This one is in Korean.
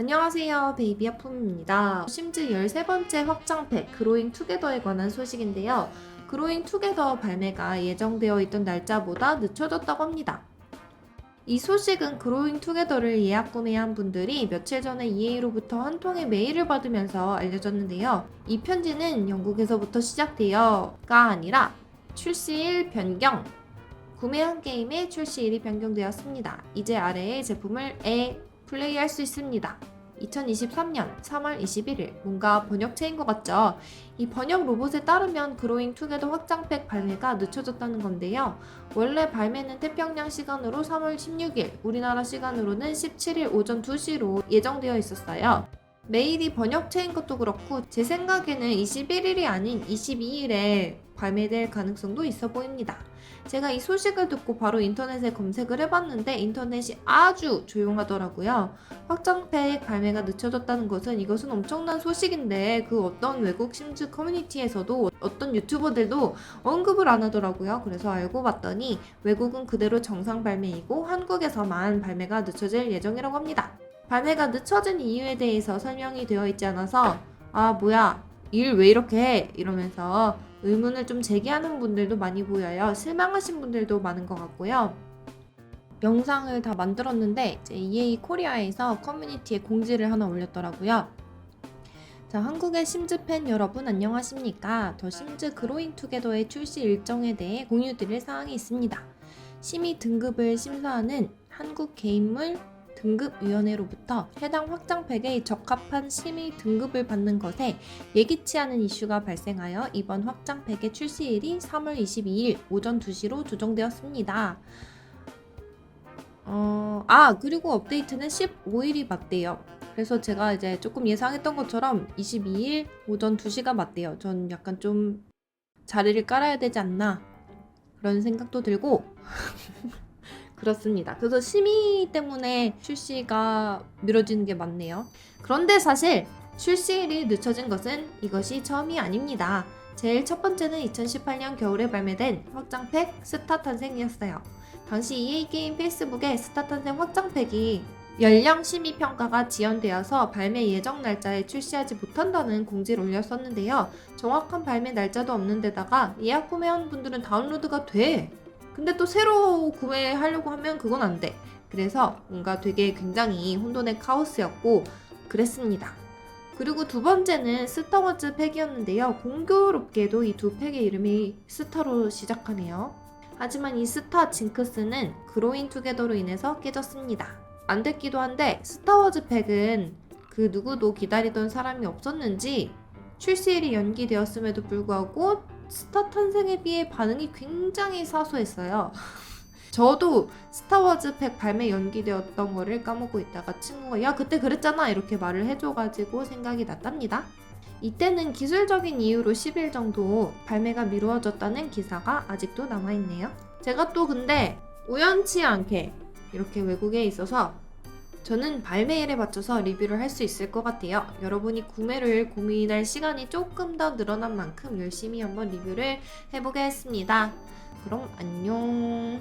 안녕하세요. 베이비 아품입니다. 심즈 13번째 확장팩 그로잉 투게더에 관한 소식인데요. 그로잉 투게더 발매가 예정되어 있던 날짜보다 늦춰졌다고 합니다. 이 소식은 그로잉 투게더를 예약 구매한 분들이 며칠 전에 EA로부터 한 통의 메일을 받으면서 알려졌는데요. 이 편지는 영국에서부터 시작되어가 아니라 출시일 변경, 구매한 게임의 출시일이 변경되었습니다. 이제 아래의 제품을 에 플레이할 수 있습니다. 2023년 3월 21일 뭔가 번역체인 것 같죠? 이 번역 로봇에 따르면 그로잉 투게더 확장팩 발매가 늦춰졌다는 건데요. 원래 발매는 태평양 시간으로 3월 16일, 우리나라 시간으로는 17일 오전 2시로 예정되어 있었어요. 메일이 번역체인 것도 그렇고 제 생각에는 21일이 아닌 22일에 발매될 가능성도 있어 보입니다. 제가 이 소식을 듣고 바로 인터넷에 검색을 해봤는데 인터넷이 아주 조용하더라고요. 확장팩 발매가 늦춰졌다는 것은 이것은 엄청난 소식인데 그 어떤 외국 심즈 커뮤니티에서도 어떤 유튜버들도 언급을 안 하더라고요. 그래서 알고 봤더니 외국은 그대로 정상 발매이고 한국에서만 발매가 늦춰질 예정이라고 합니다. 발매가 늦춰진 이유에 대해서 설명이 되어 있지 않아서 아 뭐야 일 왜 이렇게 해 이러면서 의문을 좀 제기하는 분들도 많이 보여요. 실망하신 분들도 많은 것 같고요. 영상을 다 만들었는데 이제 EA 코리아에서 커뮤니티에 공지를 하나 올렸더라고요. 자, 한국의 심즈 팬 여러분 안녕하십니까? 더 심즈 그로잉 투게더의 출시 일정에 대해 공유드릴 사항이 있습니다. 심의 등급을 심사하는 한국 게임물 등급위원회로부터 해당 확장팩에 적합한 심의 등급을 받는 것에 예기치 않은 이슈가 발생하여 이번 확장팩의 출시일이 3월 22일 오전 2시로 조정되었습니다. 어, 아, 그리고 업데이트는 15일이 맞대요. 그래서 제가 이제 조금 예상했던 것처럼 22일 오전 2시가 맞대요. 전 약간 좀 자리를 깔아야 되지 않나 그런 생각도 들고 그렇습니다. 그래서 심의 때문에 출시가 미뤄지는 게 맞네요. 그런데 사실 출시일이 늦춰진 것은 이것이 처음이 아닙니다. 제일 첫 번째는 2018년 겨울에 발매된 확장팩 스타 탄생이었어요. 당시 EA 게임 페이스북에 스타 탄생 확장팩이 연령 심의 평가가 지연되어서 발매 예정 날짜에 출시하지 못한다는 공지를 올렸었는데요. 정확한 발매 날짜도 없는 데다가 예약 구매한 분들은 다운로드가 돼. 근데 또 새로 구매하려고 하면 그건 안 돼. 그래서 뭔가 되게 굉장히 혼돈의 카오스였고 그랬습니다. 그리고 두 번째는 스타워즈 팩이었는데요. 공교롭게도 이 두 팩의 이름이 스타로 시작하네요. 하지만 이 스타 징크스는 그로인 투게더로 인해서 깨졌습니다. 안 됐기도 한데 스타워즈 팩은 그 누구도 기다리던 사람이 없었는지 출시일이 연기되었음에도 불구하고 스타 탄생에 비해 반응이 굉장히 사소했어요. 저도 스타워즈 팩 발매 연기되었던 거를 까먹고 있다가 친구가 야 그때 그랬잖아 이렇게 말을 해줘가지고 생각이 났답니다. 이때는 기술적인 이유로 10일 정도 발매가 미루어졌다는 기사가 아직도 남아있네요. 제가 또 근데 우연치 않게 이렇게 외국에 있어서 저는 발매일에 맞춰서 리뷰를 할 수 있을 것 같아요. 여러분이 구매를 고민할 시간이 조금 더 늘어난 만큼 열심히 한번 리뷰를 해보겠습니다. 그럼 안녕.